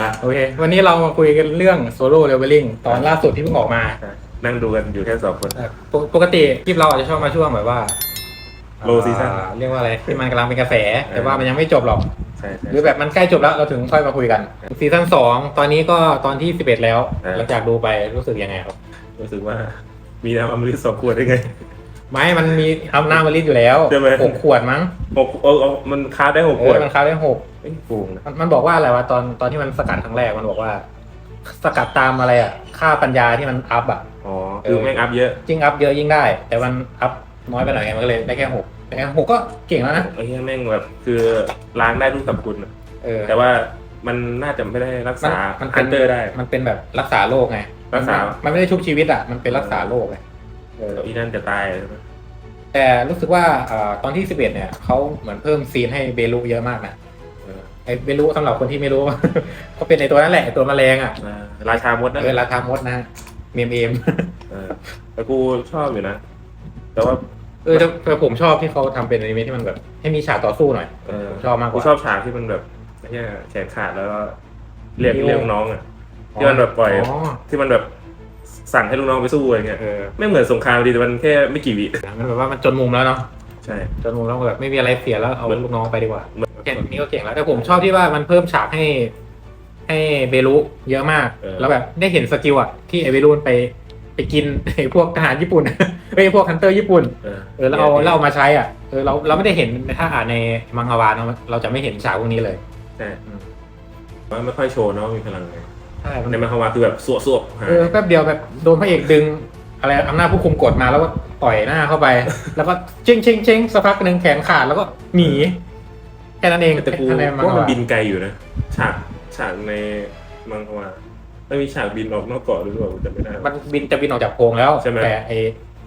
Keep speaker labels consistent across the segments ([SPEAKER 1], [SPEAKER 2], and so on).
[SPEAKER 1] อะ
[SPEAKER 2] โอเค วันนี้เรามาคุยกันเรื่องโซโล่เลเวลลิ่งตอนล่าสุดที่เพิ่งออกมา
[SPEAKER 1] นั่งดูกันอยู่แค่สองคน
[SPEAKER 2] เอ่อปกปกติคลิปเราอาจจะชอบมาช่วงแบบว่า
[SPEAKER 1] Low season
[SPEAKER 2] อ่าเรียกว่าอะไรที่มันกำลังเป็นกระแส แต่ว่ามันยังไม่จบหรอก
[SPEAKER 1] ใช่ใช่
[SPEAKER 2] หรือแบบมันใกล้จบแล้วเราถึงค่อยมาคุยกันซีซั่นสองตอนนี้ก็ตอนที่สิบเอ็ดแล้ว
[SPEAKER 1] เออ
[SPEAKER 2] หลังจากดูไปรู้สึกยังไงครับ
[SPEAKER 1] รู้สึกว่ามีน้ำอมฤตสองขวดได้ไง
[SPEAKER 2] ไม่มันมีเอาหน้ามาลิดอยู่แล้ว
[SPEAKER 1] ใช่ไหม
[SPEAKER 2] หกขวดมั้ง
[SPEAKER 1] หกเออเอามันค้าได้หก
[SPEAKER 2] เอ
[SPEAKER 1] ขวด
[SPEAKER 2] อมันค้าได้หก
[SPEAKER 1] เอ้ยฟูงนะ
[SPEAKER 2] มันมันบอกว่าอะไรวะตอนตอนที่มันสกัดครั้งแรกมันบอกว่า สกัดตามอะไรอะ ค่าปัญญาที่มันอัพอะ
[SPEAKER 1] อ๋อคือแม่งอัพเยอะ
[SPEAKER 2] ยิ่งอัพเยอะยิ่งได้ แต่มันอัพน้อยไปหน่อยไงมันก็เลยได้แค่หกแต่หกก็เก่งแล้วนะ
[SPEAKER 1] ไอ้เหี้ยแม่งแบบคือล้างได้ทุกสรรพคุณอะ
[SPEAKER 2] เออ
[SPEAKER 1] แต่ว่ามันน่าจะไม่ได้รักษา
[SPEAKER 2] มัน
[SPEAKER 1] ฮันเตอร์ได้
[SPEAKER 2] มันเป็นแบบรักษาโรคไง
[SPEAKER 1] รักษา
[SPEAKER 2] นมั นไม่ได้ชุบชีวิตอะมันเป็นรักษาโรคไง เออ
[SPEAKER 1] อีนั่นจะตายใช่ไหม
[SPEAKER 2] แต่รู้สึกว่าเอ่อตอนที่11เนี่ยเขาเหมือนเพิ่มซีนให้เบลูเยอะมากนะ
[SPEAKER 1] เออ
[SPEAKER 2] ไอ้เบลูสำหรับคนที่ไม่รู้ ก็เป็นไอ้ตัวนั้นแหละไอ้ตัวแมลงอะ
[SPEAKER 1] อ่าราชามดนะ
[SPEAKER 2] เออราคามดนะเมมเอม
[SPEAKER 1] เออแต่กูชอบอยู่นะ แต่ว่า
[SPEAKER 2] เออแต่แต่ผมชอบที่เขาทำเป็นอนิเมะที่มันแบบ ให้มีฉากต่อสู้หน่อย
[SPEAKER 1] เออ
[SPEAKER 2] ชอบมากกว่า
[SPEAKER 1] กูชอบฉากที่มันแบบไอ้เหี้ยแขนขาดแล้วก็เรียก
[SPEAKER 2] นิ้ว
[SPEAKER 1] เรียกน้องอะ ที่มันแบบปล่อย
[SPEAKER 2] อ๋อ
[SPEAKER 1] ที่มันแบบ สั่งให้ลูกน้องไปสู้อะไรเงี้ย
[SPEAKER 2] เออ
[SPEAKER 1] ไม่เหมือนสงครามดีแต่มันแค่ไม่กี่วิ
[SPEAKER 2] มันแบบว่ามันจนมุมแล้วเนาะ
[SPEAKER 1] ใช่
[SPEAKER 2] จนมุมแล้วแบบไม่มีอะไรเสียแล้วเอา
[SPEAKER 1] เหมือน
[SPEAKER 2] ลูกน้องไปดีกว่า
[SPEAKER 1] เหมือน
[SPEAKER 2] แค่นี้ก็เก่งแล้วแต่ผมชอบที่ว่ามันเพิ่มฉากให้ ให้เบลูเยอะมาก
[SPEAKER 1] เออ
[SPEAKER 2] แล้วแบบได้เห็นสกิลอะที่ไอเบลูมันไปไปกิน ไอพวกทหารญี่ปุ่น ไอพวกฮันเตอร์ญี่ปุ่น
[SPEAKER 1] เออ
[SPEAKER 2] เออเราเอาเราเอามาใช้อะเออเราเราไม่ได้เห็นถ้าอ่านในมังฮวาเนอะเราจะไม่เห็นฉากพวกนี้เลย
[SPEAKER 1] ใช่
[SPEAKER 2] อืม
[SPEAKER 1] มันไม่ค่อยโชว์เนาะมีพลังไง
[SPEAKER 2] ใช่มัน
[SPEAKER 1] ในมังฮวาคือแบบสวบสวบหา
[SPEAKER 2] เออแป๊บเดียวแบบโดนพระเอกดึง อะไรอำนาจผู้คุมกดมาแล้วก็ต่อยหน้าเข้าไป แล้วก็เชิงเชิงเชิงสักพักหนึ่งแขนขาดแล้วก็หนีแค่นั้นเอง
[SPEAKER 1] แต่กู
[SPEAKER 2] ถ้าในมัง
[SPEAKER 1] ว่า
[SPEAKER 2] ฮ
[SPEAKER 1] มัน
[SPEAKER 2] วา
[SPEAKER 1] บินไกลอยู่นะฉากฉากในมังฮวาไม่มีฉากบินออกนอกเกาะหรือเปล่าจำไม่ได้
[SPEAKER 2] มันบินจะบินออกจากโพรงแล้ว
[SPEAKER 1] ใช่ไหม
[SPEAKER 2] แต่ไอ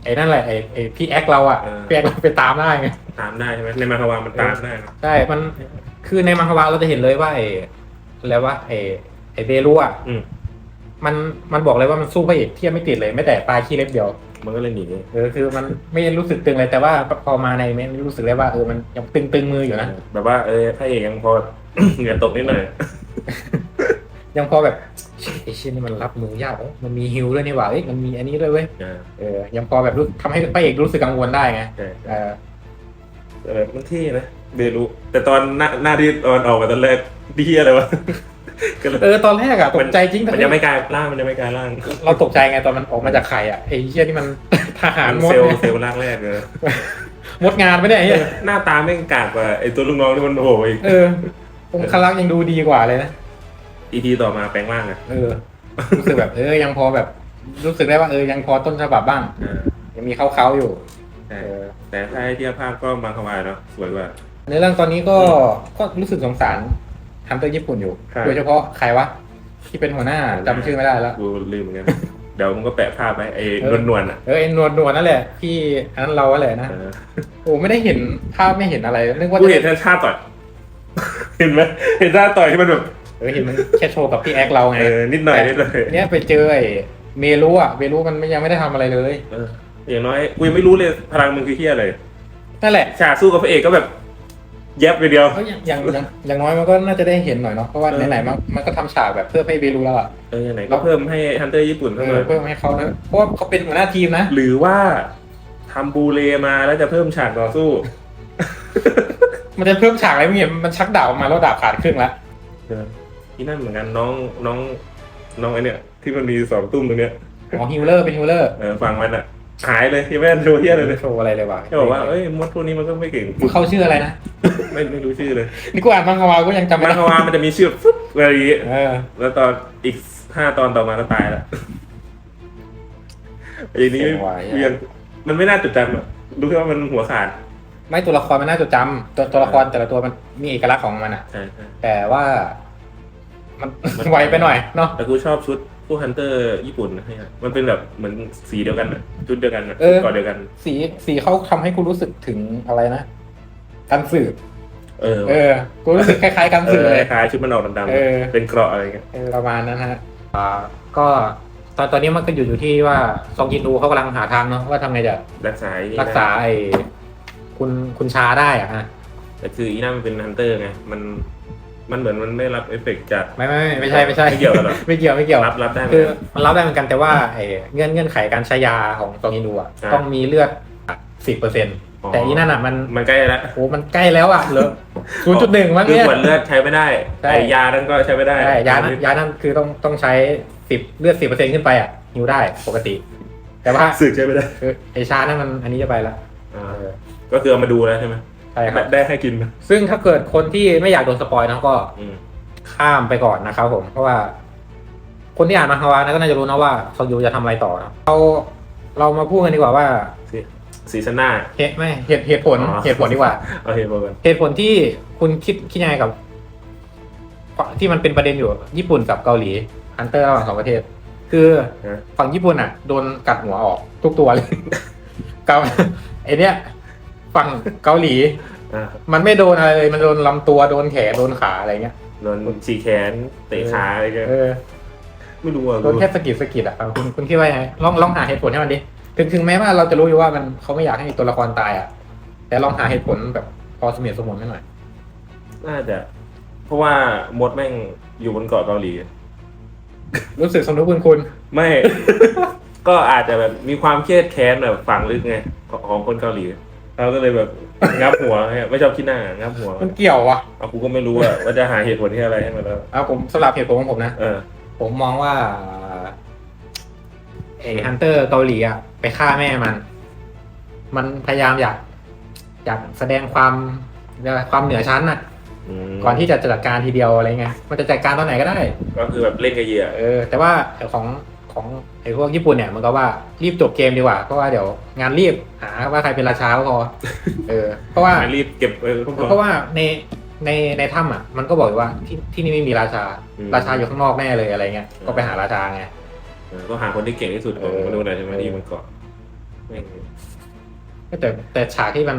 [SPEAKER 2] ไอ้นั่นแหละไอไอพี่แอคเราอะ
[SPEAKER 1] เออ
[SPEAKER 2] พี่แอคเราไปตามได้ไง
[SPEAKER 1] ตามได้ใช่ไหมในมังฮวามันตามได้นะ
[SPEAKER 2] ใช่มันคือในมังฮวาเราจะเห็นเลยว่าไออะไรว่าไอ ไอเบลูอะ
[SPEAKER 1] อืม
[SPEAKER 2] มันมันบอกเลยว่ามันสู้พระเอกเทียบไม่ติดเลยไม่แต่ปลายขี้เล็บเดียว
[SPEAKER 1] มันก็เลยหนี
[SPEAKER 2] เออคือมันไม่รู้สึกตึงเลยแต่ว่าพอมาในเมนรู้สึกได้ว่าเออมันยังตึงตึงมืออยู่นะ
[SPEAKER 1] แบบว่าเออพระเอกยังพอ เหงื่อตกนิดหน่อย
[SPEAKER 2] ยังพอแบบไอ้เช่นนี่มันรับมือยากเว้ยมันมีฮิลด้วยนี่หว่าเอ้ยมันมีอันนี้ด้วยเว้ย
[SPEAKER 1] อ่า
[SPEAKER 2] เออยังพอแบบรู้ทำให้พระเอกรู้สึกกังวลได้ไง
[SPEAKER 1] ใช่
[SPEAKER 2] เออ
[SPEAKER 1] เออมันเท่นะเบรุแต่ตอนหน้าหน้าที่ตอนออกมาตอนแรกดีอะไรวะ ก็เลย
[SPEAKER 2] เออตอนแรกอะตกใจจริง
[SPEAKER 1] มันยังไม่กลายร่างมันยังไม่กลายร่าง
[SPEAKER 2] เราตกใจไงตอนมันออกมาจากไข่อะไอ้เชี่ยนี่มันทหารมด
[SPEAKER 1] เซลล์
[SPEAKER 2] เนี่ย
[SPEAKER 1] เซลล์ร่างแรกเลย
[SPEAKER 2] มดงานไม่ได้ไอ้เหี้ย
[SPEAKER 1] หน้าตาแม่งกากกว่าไอตัวลูกน้องที่มันโผล่อีก
[SPEAKER 2] เออองคลักษณ์ยังดูดีกว่าเลยนะ
[SPEAKER 1] อีทีต่อมาแปลงร่างอะ
[SPEAKER 2] เออรู้สึกแบบเออยังพอแบบ รู้สึกได้ว่าเออยังพอต้นฉบับบ้าง
[SPEAKER 1] อ่า
[SPEAKER 2] ยังมีเขาๆอยู่
[SPEAKER 1] ใช่
[SPEAKER 2] เออ
[SPEAKER 1] แต่ถ้าให้เทียบภาพก็บางขวายเนาะสวยกว่า
[SPEAKER 2] ในเรื่องตอนนี้ก็ก็รู้สึกสงสาร ฮันเตอร์ญี่ปุ่นอยู่
[SPEAKER 1] ครับ
[SPEAKER 2] โดยเฉพาะใครวะ ที่เป็นหัวหน้าจำชื่อไม่ได้แล้ว
[SPEAKER 1] กูลืมเหมือนกัน เดี๋ยวมึงก็แปะภาพไปไอ้
[SPEAKER 2] เออ
[SPEAKER 1] นวลๆอะ
[SPEAKER 2] เออไอ้นวลนวลนั่นแหละพี่อันนั้นเราแหละนะ
[SPEAKER 1] เออ
[SPEAKER 2] โอ้ไม่ได้เห็นภาพไม่เห็นอะไรนึกว่า
[SPEAKER 1] กู
[SPEAKER 2] จะ
[SPEAKER 1] เห็นท่าชาติต่อย เห็นไหมเห็นท่าต่อยที่มันแบบ
[SPEAKER 2] เออเห็นมันแค่โชว์กับพี่แอคเราไง
[SPEAKER 1] เออนิดหน่อยนิดหน่อย
[SPEAKER 2] เนี้ยไปเจอไอ้เมรุอะเมรุมันยังไม่ได้ทำอะไรเลย
[SPEAKER 1] เอออย่างน้อยกูยังไม่รู้เลยพลังมึงคือเฮียอะไร
[SPEAKER 2] นั่นแหละ
[SPEAKER 1] ฉากสู้กับพระเอกก็แบบ แยบไปเดียว
[SPEAKER 2] เอ้ยอย่างอย่างอย่างอย่างน้อยมันก็น่าจะได้เห็นหน่อยเนาะเพราะว่า
[SPEAKER 1] เออ
[SPEAKER 2] ไหนๆมันมันก็ทำฉากแบบเพื่อให้เมรุแล้วอะ
[SPEAKER 1] เออไหนก็เพิ่มให้ฮันเตอร์ญี่ปุ่น
[SPEAKER 2] เอ
[SPEAKER 1] เข้า
[SPEAKER 2] อ
[SPEAKER 1] มา
[SPEAKER 2] เพิ่มให้เขานะเพราะว่าเขาเป็นหัวหน้าทีมนะ
[SPEAKER 1] หรือว่าทำบูเลมาแล้วจะเพิ่มฉากต่อสู้
[SPEAKER 2] มันจะเพิ่มฉากอะไรไม่เห็นมันชักดาบออกมาแล้วดาบขาดครึ่งละ
[SPEAKER 1] เออที่นั่นเหมือนกันน้องน้องน้องไอเนี่ย ที่มันมีสองตุ้มตรงเนี้ย
[SPEAKER 2] อ๋อฮิลเลอร์เป็นฮิลเลอร์
[SPEAKER 1] เออฟังมันอะ หายเลยที่แม่นโชว์เฮียเลยเลย
[SPEAKER 2] โชว์อะไรเลยว่ะ
[SPEAKER 1] ก็บอกว่าเอ้ยมดพวกนี้มันก็ไม่เก่ง
[SPEAKER 2] เขาชื่ออะไรนะ
[SPEAKER 1] ไม่ไม่รู้ชื่อเลย
[SPEAKER 2] นี่กูอ่านมังกรวาก็ยังจำไม่
[SPEAKER 1] มัน
[SPEAKER 2] ได้
[SPEAKER 1] ก็ว่ามันจะมีชื่อฟึ๊บอะไรอย่างงี้
[SPEAKER 2] เออ
[SPEAKER 1] แล้วตอนอีกห้าตอนต่อมาก็ตายแล้วอย่างนี้
[SPEAKER 2] เสียงวาย
[SPEAKER 1] เวียนมันไม่น่าจดจำอะรู้แค่ว่ามันหัวขาด
[SPEAKER 2] ไม่ตัวละครมันน่าจดจำตัวตัวละครแต่ละตัวมันมีเอกลักษณ์ของมันอะ
[SPEAKER 1] ใช่ใช่
[SPEAKER 2] แต่ว่า มันไวไปหน่อยเนาะ
[SPEAKER 1] แต่กูชอบชุดพ วกฮันเตอร์ญี่ปุ่นนะเนี่ยมันเป็นแบบเหมือนสีเดียวกันอะชุดเดียวกันอะ
[SPEAKER 2] เออ
[SPEAKER 1] ก่อนเดียวกัน
[SPEAKER 2] สีสีเขาทำให้กูรู้สึกถึงอะไรนะการสืบ
[SPEAKER 1] เออ
[SPEAKER 2] เออกูรู้สึกคล้ายๆการ
[SPEAKER 1] เอ
[SPEAKER 2] สืบ
[SPEAKER 1] อ
[SPEAKER 2] เลย
[SPEAKER 1] คล้ายๆชุดมันออกดำ
[SPEAKER 2] เออ
[SPEAKER 1] ๆเป็นเกราะอะไรเงี้ย
[SPEAKER 2] เออประมาณนั้นฮะอ่าก็ตอนตอนนี้มันก็อยู่อยู่ที่ว่าซองจินดูเขากำลังหาทางเนาะว่าทำไงจะ
[SPEAKER 1] รักษาไอ้
[SPEAKER 2] รักษาไอ้ขุคุณคุณชาได้อะฮะ
[SPEAKER 1] แต่คืออีนั่นมันเป็นฮันเตอร์ไง มัน มันเหมือนมันไม่รับเอฟเฟกต์จาก
[SPEAKER 2] ไม่ไม่ไม่ไม่ใช่ไม่ใช่
[SPEAKER 1] ไม่เกี่ยวกันเหรอ
[SPEAKER 2] ไม่เกี่ยวไม่เกี่ยว
[SPEAKER 1] รับรับได้ไหม
[SPEAKER 2] คือมันรับได้เหมือนกันแต่ว่าไอ้เงื่อนเงื่อนไขการใช้ยาของตองอินูอะ
[SPEAKER 1] อ่า
[SPEAKER 2] ต้องมีเลือดสิบเปอร์เซ็นต์
[SPEAKER 1] อ๋อ
[SPEAKER 2] แต่อีนั่นอะมัน
[SPEAKER 1] มันใกล้แล้ว
[SPEAKER 2] โอ้มันใกล้แล้วอะเหลือศูนย์จุดหนึ่งมั้ง
[SPEAKER 1] คือ
[SPEAKER 2] เนี่ย
[SPEAKER 1] ขวดเลือดใช้ไม่ได้
[SPEAKER 2] ใช่
[SPEAKER 1] ไอยานั่นก็ใช้ไม่ได้
[SPEAKER 2] ใช่ยานั้นยานั้นคือต้องต้องใช้สิบเลือดสิบเปอร์เซ็นต์ขึ้นไปอะฮิวได้ปกติ แต่ว่า
[SPEAKER 1] สึกใช้ไม่ได้
[SPEAKER 2] คือไอชานั่นมันอันนี้จะไปละ
[SPEAKER 1] อ่าก็คือเอามาดูแล้วใช่ไหม
[SPEAKER 2] ใช่ครับ
[SPEAKER 1] ได้ให้กินไหม
[SPEAKER 2] ซึ่งถ้าเกิดคนที่ไม่อยากโดนสปอยนะก็
[SPEAKER 1] อืม
[SPEAKER 2] ข้ามไปก่อนนะครับผม เพราะว่า คนที่อ่านมังฮวานะก็น่าจะรู้นะว่าซองยูจะทำอะไรต่อนะเราเรามาพูดกันดีกว่าว่า
[SPEAKER 1] ซีซีซั่นหน้า
[SPEAKER 2] เหตุไม่เหตุเหตุผล
[SPEAKER 1] อ๋อ
[SPEAKER 2] เหตุผลดีกว่า
[SPEAKER 1] เอาเหตุผลก่อน
[SPEAKER 2] เหตุผลที่คุณคิดคิดยังไงกับ ที่มันเป็นประเด็นอยู่ ญี่ปุ่นกับเกาหลีฮันเตอร์ระหว่างสองประเทศ คือ
[SPEAKER 1] นะ
[SPEAKER 2] ฝั่งญี่ปุ่นอะ โดนกัดหัวออกทุกตัวเลย กับไอเนี้ย ฝั่งเกาหลี
[SPEAKER 1] อ่า
[SPEAKER 2] มันไม่โดนอะไรเลยมันโดนลำตัวโดนแขนโดนขาอะไรเงี้ย
[SPEAKER 1] โดนฉีกแขนเตะขาอะไรเงี้ย
[SPEAKER 2] เออ
[SPEAKER 1] ไม่รู้อะ
[SPEAKER 2] โดนแค่สะกิดสะกิดอะคุณคุณคิดว่ายังไงลองลองหาเหตุผลให้มันดิถึงถึงแม้ว่าเราจะรู้อยู่ว่ามันเขาไม่อยากให้ตัวละครตายอะ แต่ลองหาเหตุผลแบบพอสมเหตุสมผลให้หน่อย
[SPEAKER 1] น่าจะ เพราะว่ามดแม่งอยู่บนเกาะเกาหลี
[SPEAKER 2] รู้สึกสมรู้คุณคุณ
[SPEAKER 1] ไม่ ก็อาจจะแบบมีความเครียดแค้นแบบฝังลึกไงของของคนเกาหลี เราก็เลยแบบงับหัวเนี่ยไม่ชอบขี้หน้างับหัว
[SPEAKER 2] มันเกี่ยววะ
[SPEAKER 1] เอากูก็ไม่รู้อะว่าจะหาเหตุผลที่อะไรให้มันแล้ว
[SPEAKER 2] เอาผมสำหรับเหตุผลของผมนะ
[SPEAKER 1] เออ
[SPEAKER 2] ผมมองว่าไอ้ฮันเตอร์เกาหลีอะไปฆ่าแม่มัน มันพยายามอยากอยากแสดงความเรียกว่าความเหนือชั้นน่ะ
[SPEAKER 1] อืม
[SPEAKER 2] ก่อนที่จะจัดการทีเดียวอะไรเงี้ยมันจะจัดการตอนไหนก็ได้
[SPEAKER 1] ก็คือแบบเล่นกับเหยื่อ
[SPEAKER 2] เออ แต่ว่าไอ้ของ ของไอ้พวกญี่ปุ่นเนี่ยมันก็ว่ารีบจบเกมดีกว่าเพราะว่าเดี๋ยวงานรีบหาว่าใครเป็นราชาก็พอเออเพราะว่า
[SPEAKER 1] รีบเก็บเออพวก
[SPEAKER 2] เพราะว่าในในในถ้ำอะมันก็บอกอยู่ว่าที่ที่นี่ไม่มีราชา
[SPEAKER 1] อืม
[SPEAKER 2] ราชาอยู่ข้างนอกแน่เลยอะไรเงี้ยก็ไปหาราชาไง
[SPEAKER 1] เออก็หาคนที่เก่งที่สุดของ
[SPEAKER 2] เออ
[SPEAKER 1] มนุษย์นะใช่ไหมที่มันเกาะแม่ง
[SPEAKER 2] แต่แต่ฉากที่มัน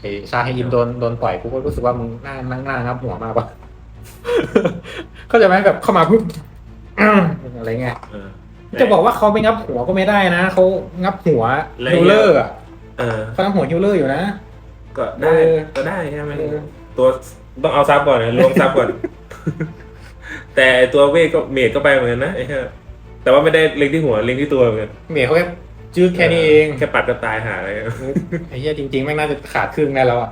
[SPEAKER 2] ไอ้ชาเฮยิมโดนโดนต่อยกูก็รู้สึกว่ามึงหน้านั่งหน้างับหัวมากปะเข้าใจไหมแบบเข้ามาปุ๊บอะไรเงี้ย
[SPEAKER 1] เออ
[SPEAKER 2] จะบอกว่าเขาไม่งับหัวก็ไม่ได้นะเขางับหัว
[SPEAKER 1] แล้ว
[SPEAKER 2] ฮิลเลอร์อะ
[SPEAKER 1] เออ
[SPEAKER 2] เขางับหัวฮิลเลอร์อยู่นะ
[SPEAKER 1] ก็ได้
[SPEAKER 2] เออ
[SPEAKER 1] ก็ได้ใช่ไหม
[SPEAKER 2] เออ
[SPEAKER 1] ตัวต้องเอาซับก่อนนะรวมซับก่อน แต่ตัวเวทก็เมดก็ไปเหมือนกันนะไอ้เหี้ยแต่ว่าไม่ได้เล็งที่หัวเล็งที่ตัวเหมือนกัน
[SPEAKER 2] เมียเขาแค่จื้อแค่นี้เอง
[SPEAKER 1] แค่ปัดก็ตายหาอะไรเงี้ย
[SPEAKER 2] ไอ้เหี้ยจริงๆแม่งน่าจะขาดครึ่งได้แล้วอะ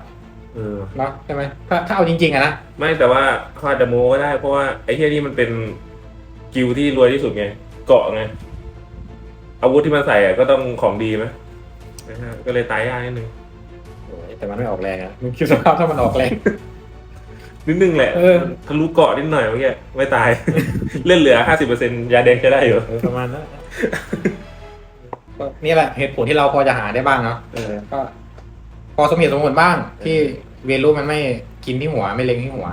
[SPEAKER 1] เออ
[SPEAKER 2] เนาะใช่ไหมถ้าถ้าเอาจริงๆอะนะ
[SPEAKER 1] ไม่แต่ว่าเขาอาจจะโมก็ได้เพราะว่าไอ้เหี้ยนี่มันเป็นกิลที่รวยที่สุดไง เกาะไง อาวุธที่มันใส่อะก็ต้องของดีไหมนะฮะก็เลยตายยากนิดนึง
[SPEAKER 2] โอ้ยแต่มันไม่ออกแรงอะมึงคิดสภาพถ้ามันออกแรง
[SPEAKER 1] นิดนึงแหละ
[SPEAKER 2] เออ
[SPEAKER 1] ทะลุเกาะนิดหน่อยเมื่อกี้ไม่ตาย เล่นเหลือห้าสิบเปอร์เซ็นยาแดงใช้ได้อยู่
[SPEAKER 2] เออประมาณนั้นก็นี่แหละเหตุผลที่เราพอจะหาได้บ้างเนาะเออก็ พอสมเหตุสมผลบ้างที่เวรูมันไม่กินที่หัวไม่เล็งที่หัว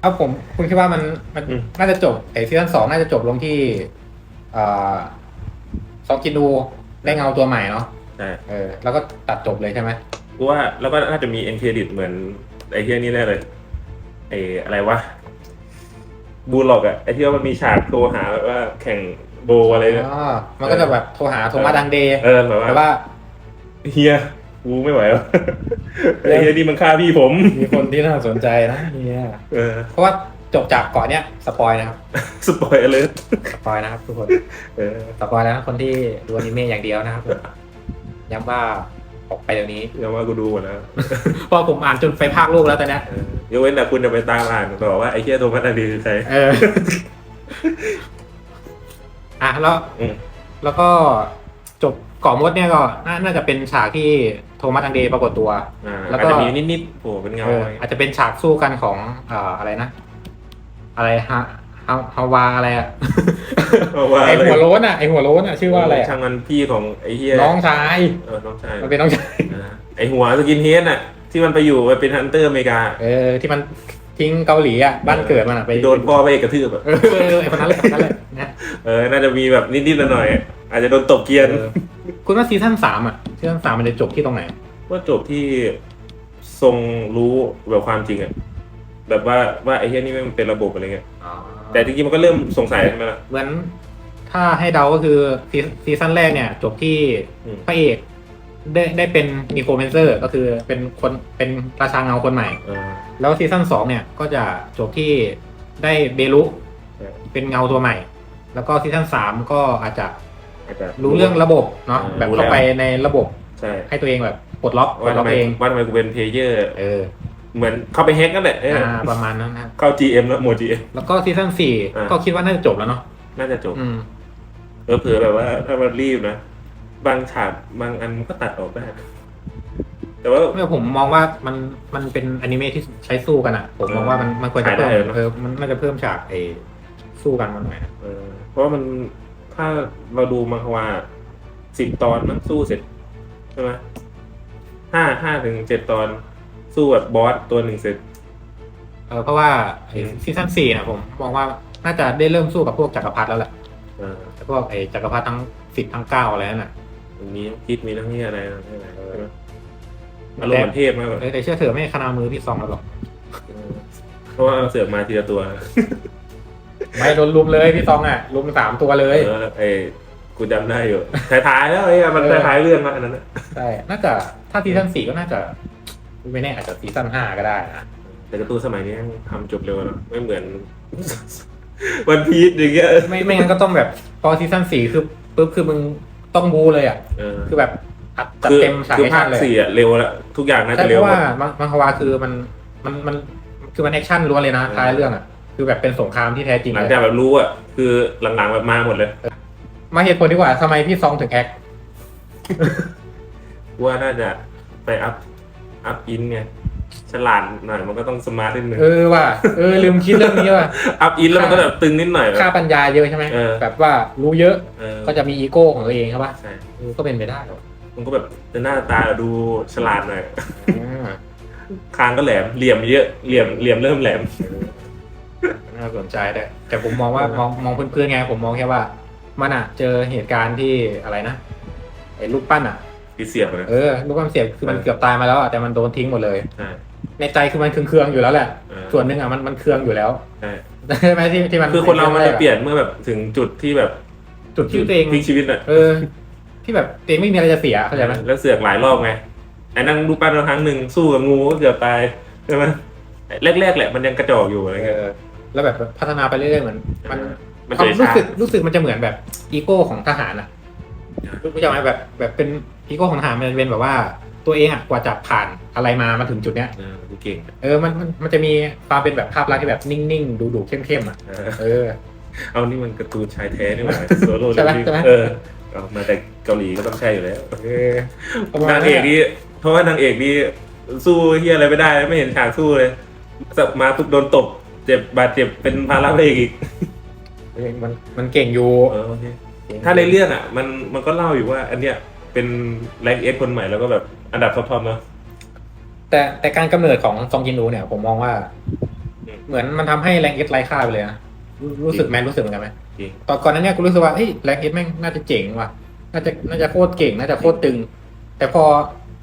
[SPEAKER 2] เอาผมคุณคิดว่ามันมัน
[SPEAKER 1] อืม
[SPEAKER 2] น่าจะจบไอ้ซีซั่นสองน่าจะจบลงที่เอ่อซองกินดูได้เงาตัวใหม่เนาะ
[SPEAKER 1] ใช่
[SPEAKER 2] เออ แล้วก็ตัดจบเลยใช่ไหม
[SPEAKER 1] กูว่าแล้วก็น่าจะมีเอ็นเครดิตเหมือนไอ้เฮียนี่แน่เลยไอ้อะไรวะบูลล็อกอะไอ้ที่ว่ามันมีฉากโทรหาแบบว่าแข่งโบอะไรเนี่ย
[SPEAKER 2] อ๋อมันก็จะแบบโทรหาโทมัสดังเดย์
[SPEAKER 1] เออแบบ
[SPEAKER 2] แต่
[SPEAKER 1] ว่า
[SPEAKER 2] ว่า
[SPEAKER 1] เฮีย กูไม่ไหวแล้วไอ้เฮียนี่มันฆ่าพี่ผม
[SPEAKER 2] มีคนที่น่าสนใจนะเนี่ย
[SPEAKER 1] เออ
[SPEAKER 2] เพราะว่าจบจากเก่อนเนี้ยสปอยนะครับ
[SPEAKER 1] สปอยเลย
[SPEAKER 2] สปอยนะครับทุกคน
[SPEAKER 1] เออ
[SPEAKER 2] สปอยแล้วนะคนที่ดูอนิเมะอย่างเดียวนะครับผมย้ำว่าออกไปเดี๋ยวนี้
[SPEAKER 1] ยังว่ากูดูหมดแล้ว
[SPEAKER 2] เพราะผมอ่านจนไปภาคลูกแล้วตอนเนี้ย
[SPEAKER 1] เออยกเว้นแต่คุณจะไปตามอ่านต่อว่าไอ้เฮียโทมัสอาดีคือใคร
[SPEAKER 2] เอออะแล้ว
[SPEAKER 1] อืม
[SPEAKER 2] แล้วก็จบเกาะมดเนี่ยก็น่าน่าจะเป็นฉากที่โทมัสดังเดย์ปรากฏตัว
[SPEAKER 1] อ่า
[SPEAKER 2] แล้ว
[SPEAKER 1] อา
[SPEAKER 2] ก็
[SPEAKER 1] จจะมีนิดๆโผล่เป็นเงา
[SPEAKER 2] เอออาจจะเป็นฉากสู้กันของเอ่ออะไรนะ อะไรฮะฮาฮาวาอะไรอะ
[SPEAKER 1] เอาว่า
[SPEAKER 2] ไอหัวโล้นอะไอหัวโล้นอะชื่อว่าอะไรอะ
[SPEAKER 1] ช่างมันพี่ของไอ้เฮีย
[SPEAKER 2] น้องชาย
[SPEAKER 1] เออน้องชาย
[SPEAKER 2] มันเป็นน้องชาย
[SPEAKER 1] อ่าไอ้หัวสกินเฮดน่ะ ที่มันไปอยู่ไปเป็นฮันเตอร์อเมริกา
[SPEAKER 2] เออที่มันทิ้งเกาหลีอะบ้านเกิดมันอะไป
[SPEAKER 1] โดนพ่อไปกระทืบอะ
[SPEAKER 2] เออเออไอคนนั้นแหละคนนั้นแหละนะ
[SPEAKER 1] เออน่าจะมีแบบนิดๆหน่อยๆอาจจะโดนตบเกียร์
[SPEAKER 2] เออคุณว่าซีซั่นสามอะ ซีซั่นสามมันจะจบที่ตรงไหน
[SPEAKER 1] ว่าจบที่ทรงรู้แบบความจริงอะแบบว่าว่าไอ้เฮียนี่มันเป็นระบบอะไรเงี้ยแต่จริงๆมันก็เริ่มสงสัยใช่ไหมล่ะ
[SPEAKER 2] เหมือนถ้าให้เดาก็คือซีซีซั่นแรกเนี่ย จบที่
[SPEAKER 1] อืม
[SPEAKER 2] พระเอกได้ได้เป็นนิโคเมนเซอร์ ก็คือเป็นคนเป็นราชาเงาคนใหม่
[SPEAKER 1] เออ
[SPEAKER 2] แล้วซีซั่นสองเนี่ยก็จะจบที่ได้เบลุ
[SPEAKER 1] เออ
[SPEAKER 2] เป็นเงาตัวใหม่ แล้วก็ซีซั่นสามก็อาจจะ
[SPEAKER 1] อาจจะ
[SPEAKER 2] รู้เรื่องระบบเนาะ
[SPEAKER 1] เออ
[SPEAKER 2] แบบ
[SPEAKER 1] รู้
[SPEAKER 2] เข้า
[SPEAKER 1] แล้ว
[SPEAKER 2] ไปในระบบ
[SPEAKER 1] ใช่
[SPEAKER 2] ให้ตัวเองแบบปลดล็อกปล
[SPEAKER 1] ว่า
[SPEAKER 2] ดล็
[SPEAKER 1] ทำ
[SPEAKER 2] อก
[SPEAKER 1] ไม
[SPEAKER 2] เอง
[SPEAKER 1] ว่าทำไมกูเป็นเพลเยอร์
[SPEAKER 2] เออ
[SPEAKER 1] เหมือนเข้าไปแฮกนั่นแหละเออ
[SPEAKER 2] อ่าประมาณนั้นนะ
[SPEAKER 1] เข้า GM แล้วโหมด GM
[SPEAKER 2] แล้วก็ซีซั่นสี่
[SPEAKER 1] อ่า
[SPEAKER 2] ก็คิดว่าน่าจะจบแล้วเนาะ
[SPEAKER 1] น่าจะจบ
[SPEAKER 2] อืม
[SPEAKER 1] เออเผื่อแบบว่าถ้ามันรีบนะ บางฉากบางอันมันก็ตัดออกได้ แต่ว่า
[SPEAKER 2] ไม่ผมมองว่ามันมันเป็นอนิเมะที่ใช้สู้กันอะผมมองว่ามันมันควรจะเพิ่ม
[SPEAKER 1] ขายได้เนอะ
[SPEAKER 2] เออมันน่าจะเพิ่มฉากไอ้สู้กันมันหน่อยนะ
[SPEAKER 1] เออเพราะว่ามัน ถ้าเราดูมังควาสิบตอนมันสู้เสร็จใช่ไหมห้าห้าถึงเจ็ดตอนสู้แบบบอสตัวหนึ่งเสร็จ
[SPEAKER 2] เออเพราะว่าไอ้
[SPEAKER 1] อืม
[SPEAKER 2] ซีซั่นสี่นะผมมองว่าน่าจะได้เริ่มสู้กับพวกจักรพรรดิแล้วแหละ
[SPEAKER 1] เออ
[SPEAKER 2] พวกไอ้จักรพรรดิทั้งสิบทั้งเก้าอะไรนั่นน่ะ
[SPEAKER 1] มันมีทั้งคิดมีทั้งนี่อะไรนะใช่ไหม
[SPEAKER 2] เออ
[SPEAKER 1] ใช่ไหมอารมณ์เหมือนเทพมากกว่า
[SPEAKER 2] เออแต่เชื่อเถอะไม่ขนามือพี่ซองแล้วหรอก
[SPEAKER 1] เออเพราะว่าเอาเสือกมาทีละตัว
[SPEAKER 2] ไม่โดนลุมเลยพี่ซองอะลุมสามตัวเลย
[SPEAKER 1] เออไอ้กูจำได้อยู่ท้ายๆแล้วไอ้มัน
[SPEAKER 2] เออ
[SPEAKER 1] ท้ายๆเรื่องแล้วอันนั้นนะ
[SPEAKER 2] ใช่น่าจะถ้าซีซั่นสี่ก็น่าจะไม่แน่อาจจะซีซั่นห้าก็ได้นะ
[SPEAKER 1] แต่การะตูนสมัยนี้ทำจบเร็วแล้วไม่เหมือน วันพีชอย่างเงี้ย
[SPEAKER 2] ไม่ไม่งั้นก็ต้องแบบพอซีซั่นสี่คือปุ๊บคือมึงต้องบูเลยอะ
[SPEAKER 1] เออ
[SPEAKER 2] คือแบบอัดจัด
[SPEAKER 1] คือ
[SPEAKER 2] เต็มฉาก
[SPEAKER 1] คือ
[SPEAKER 2] แอค
[SPEAKER 1] ภา
[SPEAKER 2] ชั่
[SPEAKER 1] คน
[SPEAKER 2] เลย
[SPEAKER 1] สี่อะเร็วแล้วทุกอย่างน่า
[SPEAKER 2] ใช่
[SPEAKER 1] จะ
[SPEAKER 2] เพ
[SPEAKER 1] เร็ว
[SPEAKER 2] ราะ
[SPEAKER 1] หม
[SPEAKER 2] ว่า
[SPEAKER 1] ด
[SPEAKER 2] มังมังควาคือมันมันมันคือมันแอคชั่นล้วนเลยนะ
[SPEAKER 1] เออ
[SPEAKER 2] ท้ายเรื่องอะ คือแบบเป็นสงครามที่แท้จริง
[SPEAKER 1] หลัง
[SPEAKER 2] เลย
[SPEAKER 1] จากแบบรู้อะคือหลังๆแบบมาหมดเลย
[SPEAKER 2] มาเหตุผลดีกว่าทำไมพี่ซองถึงแอค
[SPEAKER 1] ว่าน่าจะไปอัพอัพอินไงฉลาดหน่อยมันก็ต้องสมาร์ทนิดนึง
[SPEAKER 2] เออว่ะเออลืมคิดเรื่องนี้ว่ะ
[SPEAKER 1] อัพอินแล้วมันก็แบบตึงนิดหน่อย
[SPEAKER 2] ค่าปัญญาเยอะใช่ไหม
[SPEAKER 1] เออ
[SPEAKER 2] แบบว่ารู้เยอะ
[SPEAKER 1] เออ
[SPEAKER 2] ก็จะมีอีโก้ของตัวเองใช่ปะ
[SPEAKER 1] ใช่
[SPEAKER 2] เออก็เป็นไปได้หรอ
[SPEAKER 1] มันก็แบบจะหน้าตาดูฉลาดหน่อย
[SPEAKER 2] อ่า
[SPEAKER 1] คางก็แหลมเหลี่ยมเยอะเหลี่ยมเหลี่ยมเริ่มแหลม
[SPEAKER 2] น่าสนใจได้วยแต่ผมมองว่า
[SPEAKER 1] เออ
[SPEAKER 2] มองมองเพื่อนๆไงผมมองแค่ว่า มันอะ เจอเหตุการณ์ที่อะไรนะไอ้รูปปั้นอะ
[SPEAKER 1] ที่เสียบเลย
[SPEAKER 2] เออรูปปั้นเสียบคือมัน
[SPEAKER 1] เออ
[SPEAKER 2] เกือบตายมาแล้วอะแต่มันโดนทิ้งหมดเลย
[SPEAKER 1] ใช่
[SPEAKER 2] ในใจคือมันเคืองๆอยู่แล้วแหละ
[SPEAKER 1] เออ
[SPEAKER 2] ส่วนหนึ่งอะมันมันเคืองอยู่แล้ว
[SPEAKER 1] ใช่
[SPEAKER 2] ใช่ไหมที่ที่มัน
[SPEAKER 1] คือคนเรามัน
[SPEAKER 2] แก
[SPEAKER 1] จะ
[SPEAKER 2] อะ
[SPEAKER 1] เปลี่ยนเมื่อแบบถึงจุดที่แบบ
[SPEAKER 2] จุดที่ตัวเอง
[SPEAKER 1] พลิกชีวิตอะ
[SPEAKER 2] เออ ที่แบบตัวเองไม่มีอะไรจะเสียเข้าใจไหม
[SPEAKER 1] แล้วเสือกหลายรอบไงไอ้นั่งดูปั้นเราครั้งหนึ่งสู้กับงูก็เกือบตายใช่ไหมแรกๆแหละมันยังกระจอกอยู่อะไร
[SPEAKER 2] เอ
[SPEAKER 1] เงี้ย
[SPEAKER 2] อ แล้วแบบพัฒนาไปเรื่อยๆเหมือน มัน
[SPEAKER 1] มัน
[SPEAKER 2] ความ
[SPEAKER 1] เฉย
[SPEAKER 2] รู้
[SPEAKER 1] ชา
[SPEAKER 2] สึกรู้สึกมันจะเหมือนแบบอีโก้ของทหารอะรู้ใช่ไหมแบบแบบเป็นอีโก้ของทหารมันจะเป็นแบบว่าตัวเองอะกว่าจะผ่านอะไรมามาถึงจุดเนี้ย
[SPEAKER 1] เออกูเก่ง
[SPEAKER 2] เออมันมันมันจะมีความเป็นแบบภาพลักษณ์ที่แบบนิ่งๆดูๆเข้มๆอะ
[SPEAKER 1] เออ
[SPEAKER 2] เออ
[SPEAKER 1] เอานี่มันการ์ตูนชายแท้นี่หว่าโซโล่
[SPEAKER 2] ใช่ไหมใช่ไหม
[SPEAKER 1] เออเอามาแต่เกาหลีก็ต้องใช่อยู่แล้ว
[SPEAKER 2] เออประมาณ
[SPEAKER 1] นางเอกนี่เพราะว่านางเอกนี่สู้เฮียอะไรไม่ได้ไม่เห็นฉากสู้เลยสับมาปุ๊บโดนตบ เจ็บบาดเจ็บเป็นภาระพระเอกอีก
[SPEAKER 2] เออมันมันเก่งอยู่
[SPEAKER 1] เออโอเคถ้าในเรื่องอะ มันมันก็เล่าอยู่ว่า อันเนี้ยเป็นแรงเอ็กคนใหม่แล้วก็แบบอันดับท็อปๆเนาะ
[SPEAKER 2] แต่แต่การกำเนิดของซองจินดูเนี่ย ผมมองว่า
[SPEAKER 1] อืม
[SPEAKER 2] เหมือนมันทำให้แรงเอสไร้ค่าไปเลยนะรู้รู้สึกไหมรู้สึกเหมือนกันไหม
[SPEAKER 1] จริง
[SPEAKER 2] ตอนก่อนนั้นเนี่ยกูรู้สึกว่าเฮ้ยแรงเอสแม่งน่าจะเจ๋งว่ะน่าจะน่าจะโคตรเก่งน่าจะโคตรตึง แต่พอ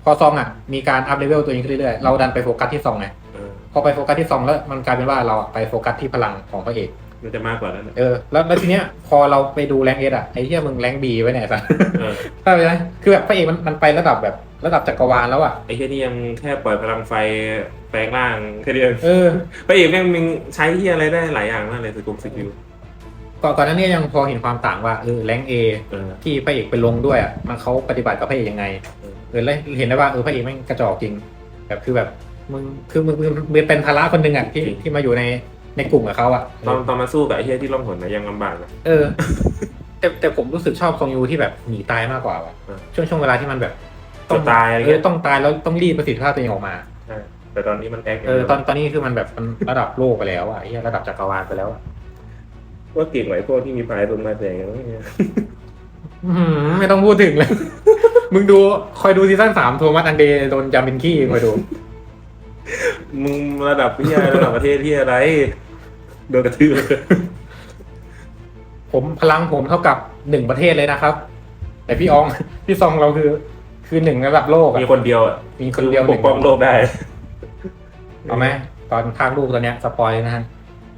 [SPEAKER 2] พอซองอะมีการอัพเลเวลตัวเองขึ้นเรื่อยๆเราดันไปโฟกัสที่ซองไง
[SPEAKER 1] เออ
[SPEAKER 2] พอไปโฟกัสที่ซองแล้วมันกลายเป็นว่าเราอะไปโฟกัสที่พลังของพระเอก
[SPEAKER 1] มันจะมากกว่านั้นอะ
[SPEAKER 2] เออแล้วแล้วทีเนี้ยพอเราไปดูแรงเอสอะไอ้เหี้ยมึงแรงบีไว้ไหนซะ
[SPEAKER 1] เออ
[SPEAKER 2] เข้าใจไหมคือแบบพระเอกมันมันไประดับแบบระดับจักรวาลแล้วอะ
[SPEAKER 1] ไอ้แค่นี้ยังแค่ปล่อยพลังไฟแปลงร่างแค่นี้เอง
[SPEAKER 2] เออ
[SPEAKER 1] พระเอกแม่งมึงใช้เฮียอะไรได้หลายอย่างมากเลยสกุลสกิล
[SPEAKER 2] ก่อนก่อนหนั้นเนี่ยยังพอเห็นความต่างว่าเออแรงเอ
[SPEAKER 1] เออ
[SPEAKER 2] ที่พระเอกไปลงด้วยอะมันเขาปฏิบัติกับพระเอกยังไง
[SPEAKER 1] เออ
[SPEAKER 2] เออแล้วเห็นได้ว่าเออพระเอกแม่งกระจอกจริง แบบคือแบบ มึงคือมึงมึงมึงเป็นภาระคนหนึ่งอะที่ที่มาอยู่ในในกลุ่มกับเขาอะ
[SPEAKER 1] ตอนตอนมาสู้กับไอ้เฮียที่ล่องหนนะยังลำบากนะ
[SPEAKER 2] เออ แต่แต่ผมรู้สึกชอบซองยูที่แบบหนีตายมากกว่าว่ะ
[SPEAKER 1] เออ
[SPEAKER 2] ช่วงช่วงเวลาที่มันแบบ
[SPEAKER 1] จะตายอะไร
[SPEAKER 2] เอ
[SPEAKER 1] เงี้
[SPEAKER 2] อยต้องตายแล้วต้องรีดประสิทธิภาพตัวเองออกมา
[SPEAKER 1] ใช่แต่ตอนนี้มันแอค
[SPEAKER 2] เออตอนตอนนี้คือมันแบบมันระดับโลกไปแล้วอะไอ้เหี้ยระดับจักรวาลไปแล้วอะ
[SPEAKER 1] ว่าเก่งกว่าไอ้พวกที่มีปลายตรงมาแต่งกันวะเนี่ย
[SPEAKER 2] อื้อหือไม่ต้องพูดถึงเลย มึงดูคอยดูซีซั่นสามโทมัสอันเดย์โดนจามเป็นขี้คอยดู
[SPEAKER 1] มึงระดับเฮียระดับประเทศที่อะไรโดนกระทืบเลย
[SPEAKER 2] ผมพลังผมเท่ากับหนึ่งประเทศเลยนะครับ แต่พี่ออง พี่ซองเราคือ คือหนึ่งระดับโลกอะ
[SPEAKER 1] มีคนเดียวอะ
[SPEAKER 2] มีคนเดียว
[SPEAKER 1] ปกป้องโลกได้
[SPEAKER 2] เอาไหมตอนภาคลูกตัวเนี้ยสปอยเลยนะฮะ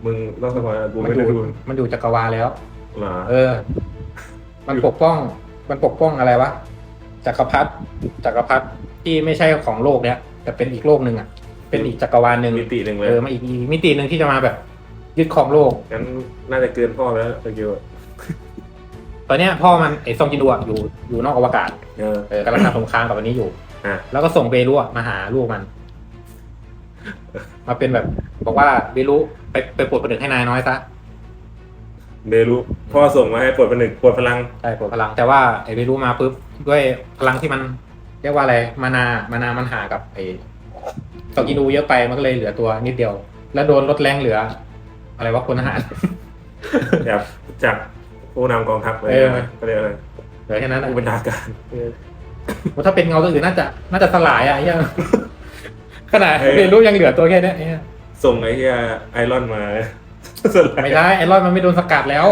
[SPEAKER 1] มึงต้องสมอยกู
[SPEAKER 2] มัน
[SPEAKER 1] ไม่
[SPEAKER 2] อ
[SPEAKER 1] ได้
[SPEAKER 2] ยู่
[SPEAKER 1] ดู
[SPEAKER 2] มันอยู่จักรวาลแล้ว
[SPEAKER 1] หรอ
[SPEAKER 2] เออ มันปกป้อง มันปกป้องอะไรวะจักรพรรดิจักรพรรดิที่ไม่ใช่ของโลกเนี้ยแต่เป็นอีกโลกหนึ่งอะ เป็นอีกจักรวาลหนึ่ง
[SPEAKER 1] มิติหนึ่งเล
[SPEAKER 2] เอยอมาอีกอีกมิติหนึ่งที่จะมาแบบ ยึดครองโลก
[SPEAKER 1] งั้นน่าจะเกินพ่อแล้วสกิลอะ
[SPEAKER 2] ตอนเนี้ยพ่อมันไอ้ซองจินดัวอยู่อยู่นอกอวกาศ
[SPEAKER 1] เออ
[SPEAKER 2] เออกำลังทำสงครามกับวันนี้อยู่
[SPEAKER 1] อะ
[SPEAKER 2] แล้วก็ส่งเบรุอะมาหาลูกมัน มาเป็นแบบ บอกว่าเบรุไปไปปลดผนึกให้นายน้อยซะ
[SPEAKER 1] เบรุพ่อส่งมาให้ปลดผนึกปลดพลัง
[SPEAKER 2] ใช่ปลดพลัง แต่ว่าไอ้เบรุมาปุ๊บด้วยพลังที่มัน เรียกว่าอะไร มานา มานามันหากับไอ้ ซองจินดูเยอะไปมันก็เลยเหลือตัวนิดเดียว แล้วโดนลดแรงเหลือ อะไรวะคนทหาร
[SPEAKER 1] แบบจากผู้นำกองทัพเลย
[SPEAKER 2] เออ
[SPEAKER 1] นะก็เรียกอะไร
[SPEAKER 2] เหลือแค่นั้นอะ
[SPEAKER 1] ผู้บัญชาการ
[SPEAKER 2] ว่าถ้าเป็นเงาตัวอื่นน่าจะน่าจะสลายอะไอ้เหี้ยขนาดเรียนรู้ยังเหลือตัวแค่เนี้ยไอ้เหี้ย
[SPEAKER 1] ส่งไอ้เหี้ยไอรอนมาสลาย
[SPEAKER 2] ไม่ใช่ไอรอนมันไม่โดนสกัดแล้ว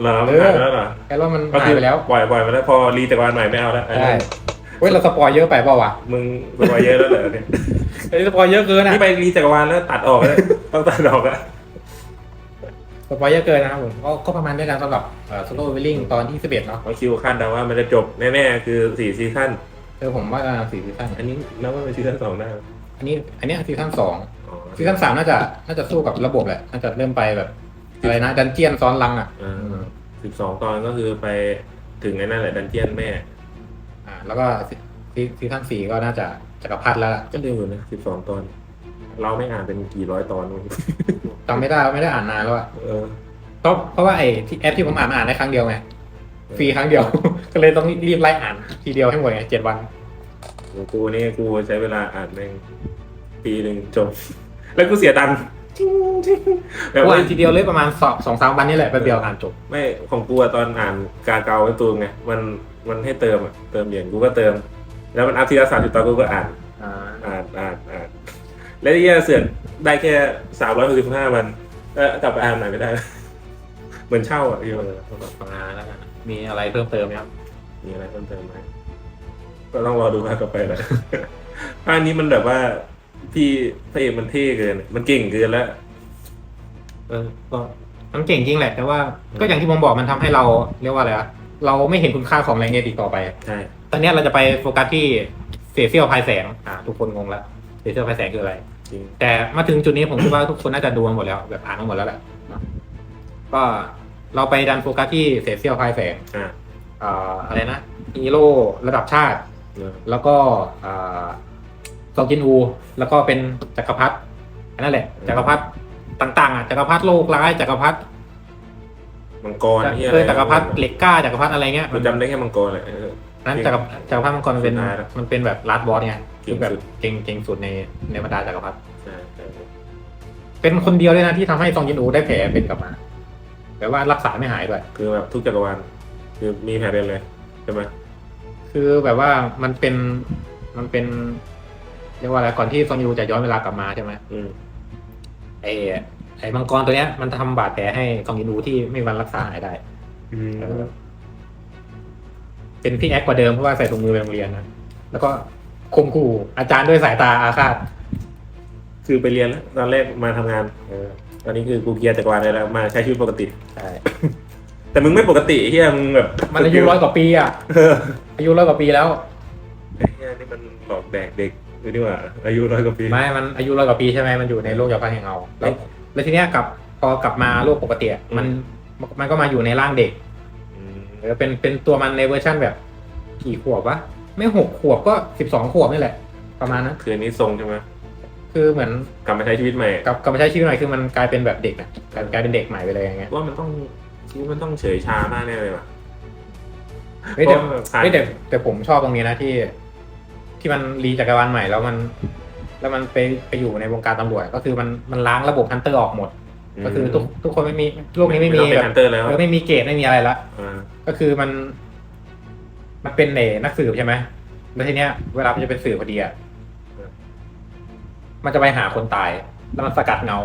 [SPEAKER 1] เหรอมันหายไปแล้วเหรอ
[SPEAKER 2] ไอรอนมัน
[SPEAKER 1] ก็
[SPEAKER 2] หา
[SPEAKER 1] คื
[SPEAKER 2] ย
[SPEAKER 1] อ
[SPEAKER 2] ไปแล้ว
[SPEAKER 1] ปล่อยปล่อยมาแล้วพอรีจักรวาลใหม่ไม่เอาแล้ว
[SPEAKER 2] ใช่เว้ยเราสปอยเยอะไปเปล่าวะ
[SPEAKER 1] มึงสปอยเยอะแล้วเหรอเนี่ย
[SPEAKER 2] ไอสปอยเยอะเกินอะ
[SPEAKER 1] นี่ไปรีจักรวาลแล้วตัดออกแล้วต้องตัดออกอะ
[SPEAKER 2] สปอยเยอะเกินนะครับผมก็ก็ประมาณนี้กันสำหรับโซโล่วิลลิ่งตอนที่สิบเอ็ดเนาะ
[SPEAKER 1] เพราะคิวคาดเดาว่ามันจะจบแน่ๆ คือสี่ซีซั่น
[SPEAKER 2] เออผมว่าสี่ซีซั่น
[SPEAKER 1] อันนี้นับว่าเป็นซีซั่นสองได้ไหม
[SPEAKER 2] อันนี้ อันนี้ซีซั่นสอง
[SPEAKER 1] อ๋อ
[SPEAKER 2] ซีซั่นสามน่าจะน่าจะสู้กับระบบแหละน่าจะเริ่มไปแบบอะไรนะดันเจียนซ้อนลังอะ
[SPEAKER 1] สิบสองตอนก็คือไปถึงไอ้นั่นแหละดันเจียนแม่
[SPEAKER 2] อ่า แล้วก็ซีซีซีซั่นสี่ก็น่าจะ จักรพรรดิแล้วล่ะ
[SPEAKER 1] ก็เร็วอยู่นะสิบสองตอน เราไม่อ่านเป็นกี่ร้อยตอนนู่น
[SPEAKER 2] จำไม่ได้ไม่ได้อ่านนานแล้วอะ
[SPEAKER 1] เออ
[SPEAKER 2] เพราะเพราะว่าไอ้ที่แอปที่ผมอ่านมาอ่านได้ครั้งเดียวไงฟรีครั้งเดียว ก็เลยต้องรีบไล่อ่านทีเดียวให้หมดไงเจ็ดวัน
[SPEAKER 1] ของกูนี่กูใช้เวลาอ่านหนึ่งปีหนึ่งจบ แล้วกูเสียตังค์จิ้งจิ้งแบบ
[SPEAKER 2] ผม
[SPEAKER 1] ว่า
[SPEAKER 2] อ่านทีเดียวเลยประมาณสองสองสามวันนี่แหละแป๊บเดียวอ่านจบ
[SPEAKER 1] ไม่ของกูอะตอนอ่านกาเกาไว้ตูมไงมันมันให้เติมอะเติมเหรียญกูก็เติม แล้วมันอัพทีละสามสิบตอนกูก็อ่าน
[SPEAKER 2] อ่า
[SPEAKER 1] อ่านอ่านอ่านแล้วที่เสือกได้แค่สามร้อยหกสิบห้าวันเออกลับไปอ่านใหม่ไม่ได้ เหมือนเช่าอะพี่มัน
[SPEAKER 2] ประมาณแล้วกันมีอะไรเพิ่มเติมไหมครับ
[SPEAKER 1] มีอะไรเพิ่มเติมไหมก็ต้องรอดูภาคต่อไปแหละภาคนี้มันแบบว่าพี่พระเอกมันเท่เกิน มันเก่งเกินแล้ว
[SPEAKER 2] เออก็มันเก่งจริงแหละ แต่ว่าก็อย่างที่ผมบอกมันทำให้เราเรียกว่าอะไรอะ เราไม่เห็นคุณค่าของแรงเงติกต่อไป
[SPEAKER 1] ใช่
[SPEAKER 2] ตอนเนี้ยเราจะไปโฟกัสที่เสียเซียวพายแสงอ่าทุกคนงงแล้วเสียเซียวพายแสงคืออะไร
[SPEAKER 1] จริง
[SPEAKER 2] แต่มาถึงจุดนี้ผมคิดว่าทุกคนน่าจะดูมาหมดแล้วแบบอ่านมาหมดแล้วแหละเนอะก็เราไปดันโฟกัสที่เสียเซียวพายแสง
[SPEAKER 1] อ่า
[SPEAKER 2] อ่าอะไรนะฮีโร่ระดับชาติ
[SPEAKER 1] เออ
[SPEAKER 2] แล้วก็อ่าซองจินอู แล้วก็เป็นจักรพรรดิอันนั่นแหละจักรพรรดิต่างๆอะจักรพรรดิโลกร้ายจักรพรรดิ
[SPEAKER 1] มังกรที่อะไร
[SPEAKER 2] เออจักรพรรดิเหล็กกล้าจักรพรรดิอะไรเงี้ย
[SPEAKER 1] มั
[SPEAKER 2] มันน
[SPEAKER 1] จำได้แค่มังกรแหละเออ
[SPEAKER 2] นั้นจักรจักรพรรดิมังกรมันเป็น
[SPEAKER 1] สุดท้ายแล้ว
[SPEAKER 2] มันเป็นแบบลาดบอสไง
[SPEAKER 1] เก่ง
[SPEAKER 2] ที่แบบ
[SPEAKER 1] สุด
[SPEAKER 2] เก่งเก่งสุดในในบรรดาจักรพรรดิ
[SPEAKER 1] ใช่ใช่
[SPEAKER 2] เป็นคนเดียวเลยนะที่ทำให้ซองจินอูได้แผลเป็นกลับมาแต่ว่ารักษาไม่หายด้วย
[SPEAKER 1] คือแบบทุกจักรวาลคือมีแผลเป็นเลยใช่ไหม
[SPEAKER 2] คือแบบว่ามันเป็นมันเป็นเรียกว่าอะไรก่อนที่ซองจินอูจะย้อนเวลากลับมาใช่ไหม
[SPEAKER 1] อืม
[SPEAKER 2] ไอ้ ไอ้มังกรตัวเนี้ยมันทำบาดแผลให้ซองจินอูที่ไม่มีวันรักษาหายได้
[SPEAKER 1] อืม
[SPEAKER 2] เออเป็นพี่แอคกว่าเดิมเพราะว่าใส่ถุงมือไปโรงเรียนนะแล้วก็ข่มขู่อาจารย์ด้วยสายตาอาฆาต
[SPEAKER 1] คือไปเรียนแล้วตอนแรกมาทำงาน
[SPEAKER 2] เออ
[SPEAKER 1] ตอนนี้คือกูเกียร์จักรวาลได้แล้วมาใช้ชีวิตปกติ
[SPEAKER 2] ใช่
[SPEAKER 1] แต่มึงไม่ปกติไอ้เฮียมึงแบบ
[SPEAKER 2] มันอายุร้อยกว่าปีอะ
[SPEAKER 1] เออ
[SPEAKER 2] อายุร้อยกว่าปีแล้ว
[SPEAKER 1] ไอ้เฮียนี่มันหลอกแดกเด็กดูดีกว่าอายุร้อยกว่าปี
[SPEAKER 2] ไม่มันอายุร้อยกว่าปีใช่ไหมมันอยู่ในโลกยาพันแห่งเงาแล้ว แล้วทีเนี้ยกลับพอกลับมาโลกปกติอะมันมันก็มาอยู่ในร่างเด็ก
[SPEAKER 1] อืม
[SPEAKER 2] เออเป็นเป็นตัวมันในเวอร์ชั่นแบบกี่ขวบวะไม่หกขวบก็สิบสองขวบนี่แหละ ประมาณนั้น
[SPEAKER 1] คืออันนี้ทรงใช่ไหม
[SPEAKER 2] คือเหมือน
[SPEAKER 1] กลับมาใช้ชีวิตใหม่
[SPEAKER 2] กลับกลับมาใช้ชีวิตใหม่คือมันกลายเป็นแบบเด็กนะกลายกลายเป็นเด็กใหม่ไปเลยอย่างเงี้ย
[SPEAKER 1] ว่ามันต้องชีวิตมันต้องเฉยชามากแน่เลยว่ะ
[SPEAKER 2] เฮ้ยแต่
[SPEAKER 1] เพราะว่าผ่าน
[SPEAKER 2] เฮ้ยแต่แต่ผมชอบตรงนี้นะที่ ที่มันรีจักรวาลใหม่แล้วมัน แล้วมันไปไปอยู่ในวงการตำรวจ ก็คือมันมันล้างระบบฮันเตอร์ออกหมด ก็คือทุกทุกคนไม่มีโลกนี้ไม่มี
[SPEAKER 1] ต้องเป็
[SPEAKER 2] แบ
[SPEAKER 1] น
[SPEAKER 2] บ
[SPEAKER 1] ฮันเตอร์แล้ว
[SPEAKER 2] เออไม่มีเกรดไม่มีอะไรละ
[SPEAKER 1] อ่า
[SPEAKER 2] ก็คือมัน มันเป็นเนนักสืบใช่ไหมแล้วทีเนี้ยเวลามันจะเป็นสืบพอดีอะมันจะไปหาคนตาย แล้วมันสกัดเงา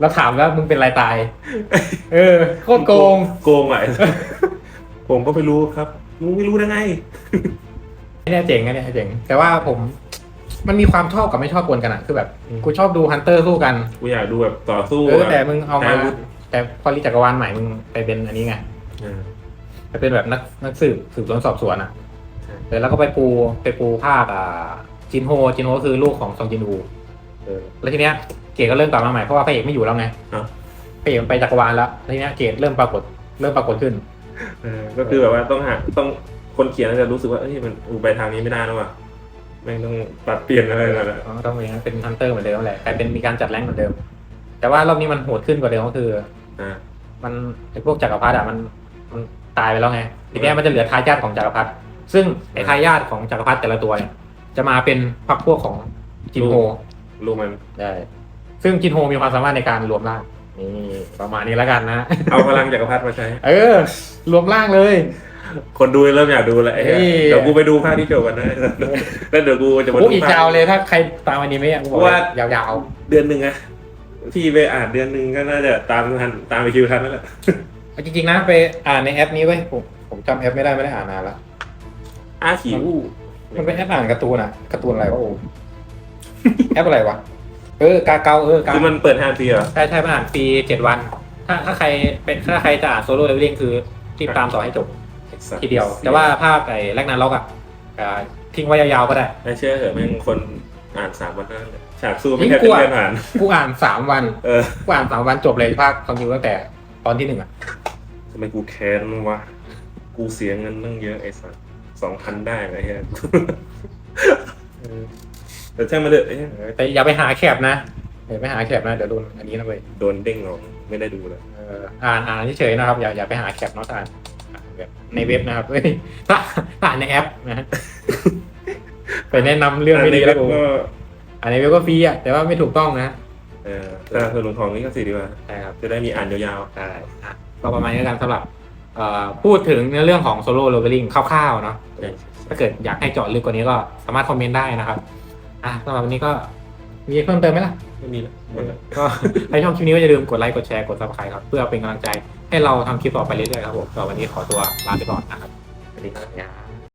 [SPEAKER 2] แล้วถามว่ามึงเป็นอะไรตาย เออโคตรโกง
[SPEAKER 1] โกงอะผมก็ไม่รู้ครับมึงไม่รู้ได้ไง
[SPEAKER 2] ไอ้เนี่ยเจ๋งไอ้เนี่ยเจ๋งแต่ว่าผม มันมีความชอบกับไม่ชอบปนกันอะคือแบบ
[SPEAKER 1] อืม
[SPEAKER 2] กูชอบดูฮันเตอร์สู้กัน
[SPEAKER 1] กูอยากดูแบบต่อสู้
[SPEAKER 2] เออแต่มึงเอา
[SPEAKER 1] ใช้
[SPEAKER 2] มา
[SPEAKER 1] อาวุธ
[SPEAKER 2] แต่พอรีจักรวาลใหม่มึงไปเป็นอันนี้ไง
[SPEAKER 1] อ่า
[SPEAKER 2] ไปเป็นแบบนักนักสืบสืบสวนสอบสวนอะ
[SPEAKER 1] ใช่
[SPEAKER 2] เออแล้วก็ไปปูไปปูภาคอ่าจินโฮจินโฮก็คือลูกของซองจินอูเออ แล้วทีเนี้ยเกดก็เริ่มกลับมาใหม่เพราะว่าพระเอกไม่อยู่แล้วไง
[SPEAKER 1] อะ
[SPEAKER 2] พระเอกมันไปจักรวาลแล้วแล้วทีเนี้ยเกดเริ่มปรากฏเริ่มปรากฏขึ้น
[SPEAKER 1] เออก็คือแบบว่าต้องหาต้องคนเขียนน่าจะรู้สึกว่าเอ้ยมันอูไปทางนี้ไม่ได้แล้วว่ะ ไม่งต้องปรับเปลี่ยนอะไรกันละ
[SPEAKER 2] อ๋อต้องเป็นเป็นฮันเตอร์เหมือนเดิมแหละแต่เป็นมีการจัดแรงค์เหมือนเดิม แต่ว่ารอบนี้มันโหดขึ้นกว่าเดิมก็คือ
[SPEAKER 1] อ่า
[SPEAKER 2] มันไอ้พวกจักรพรรดิอะมันมันตายไปแล้วไงทีเนี้ยมันจะเหลือทายาทของจักรพรรดิซึ่งไอ้ทายาทของจักรพรรดิแต่ละตัวเนี่ยจะมาเป็นพรรคพวกของจินโฮ
[SPEAKER 1] ลูกมัน
[SPEAKER 2] ได้ ซึ่งจินโฮมีความสามารถในการรวมร่างนี่ประมาณนี้แล้วกันนะ
[SPEAKER 1] เอาพลังจักรพรรดิมาใช้
[SPEAKER 2] เออ รวมร่างเลย
[SPEAKER 1] คนดูเริ่มอยากดูแล้วไอ้เหี้ย
[SPEAKER 2] เฮ้ย
[SPEAKER 1] เดี๋ยวกูไปดูภาคที่จบกันนะแล้วเดี๋ยวกูจะมา
[SPEAKER 2] โอ้
[SPEAKER 1] ดู
[SPEAKER 2] อีก
[SPEAKER 1] ภาค
[SPEAKER 2] ยาวเลยถ้าใครตามอันนี้ไม่อยากบอก
[SPEAKER 1] เพราะว่า
[SPEAKER 2] ยาว
[SPEAKER 1] เดือนหนึ่งอะพี่ไปอ่านเดือนหนึ่งก็น่าจะตามทันตามไปคิวทันนั่นแหละ
[SPEAKER 2] ๆจริงๆนะไปอ่านในแอปนี้ไว้ยผมผมจำแอปไม่ได้ไม่ได้อ่านนานแล้ว
[SPEAKER 1] อาขีอู
[SPEAKER 2] มันเป็นแอปอ่านการ์ตูนอะการ์ตูนอะไรวะโอ้ แอปอะไรวะเออกาเกาเออกา
[SPEAKER 1] คือมันเปิดห้าปีเหรอ
[SPEAKER 2] ใช่ใช่มันอ่านฟรีเจ็ดวัน ถ้าถ้าใครเป็นถ้าใครจะอ่านโซโล่เลเวลลิ่งคือรีบตามต่อให้จบ ทีเดียว แต่ว่าภาคไอ้แรกนาล็อกอะอ่าทิ้งไว้ยาวๆก็ได้
[SPEAKER 1] ไม่เชื่อเหรอะแม่งคนอ่านสามวันนั่นเลยฉากสู้ไม่
[SPEAKER 2] ยิ่ง
[SPEAKER 1] แค่
[SPEAKER 2] กลัว
[SPEAKER 1] เดือนอ่าน
[SPEAKER 2] กูอ่านสามวัน
[SPEAKER 1] เออ
[SPEAKER 2] กูอ่านสามวันจบเลยภาคคอนยูตั้งแต่ตอนที่หนึ่งอะ
[SPEAKER 1] ทำไมกูแค้นวะ กูเสียเงินตั้งเยอะไอ้สัสสองพันได้ไหมเฮียแต่ช่างมันเถอะไอ้เหี้ย
[SPEAKER 2] เออแต่อย่าไปหาแคปนะอย่าไปหาแคปนะ เดี๋ยวโดนอันนี้นะเว้ย
[SPEAKER 1] โดนเด้งออกไม่ได้ดูเลย
[SPEAKER 2] เอออ่านอ่านเฉยๆนะครับ อย่าอย่าไปหาแคปเนาะอ่านอ่าน แบบในเว็บนะครับเฮ้ยถ้าถ้าอ่านในแอปนะฮะไปแนะนำเรื่องไม่ดีแล้วกู
[SPEAKER 1] ก็
[SPEAKER 2] อ่านในเว็บก็ฟรีอะแต่ว่าไม่ถูกต้องนะ
[SPEAKER 1] เออถ้าเธอลงของนี่ก็สิดีกว่า
[SPEAKER 2] ใช่ครับ
[SPEAKER 1] จะได้มีอ่านยาว
[SPEAKER 2] ใช่อะก็ประมาณนี้แล้วกันสำหรับเอ่อพูดถึงในเรื่องของโซโล่โรเวลลิ่งคร่าวๆเนาะ
[SPEAKER 1] ๆ
[SPEAKER 2] ถ้าเกิดอยากให้เจาะลึกกว่านี้ก็สามารถคอมเมนต์ได้นะครับ อะสำหรับวันนี้ก็ มีเพิ่มเติมไหมล่ะ
[SPEAKER 1] ไม่มีแล้วหมดแล้ว
[SPEAKER 2] ก็ถ้าชอบคลิปนี้ก็อย่าลืมกดไลค์กดแชร์กด subscribe ครับเพื่อเป็นกำลังใจให้เราทำคลิปต่อไปเรื่อยๆครับผมก็วันนี้ขอตัวลาไปก่อนนะครับ สวัสดีครับ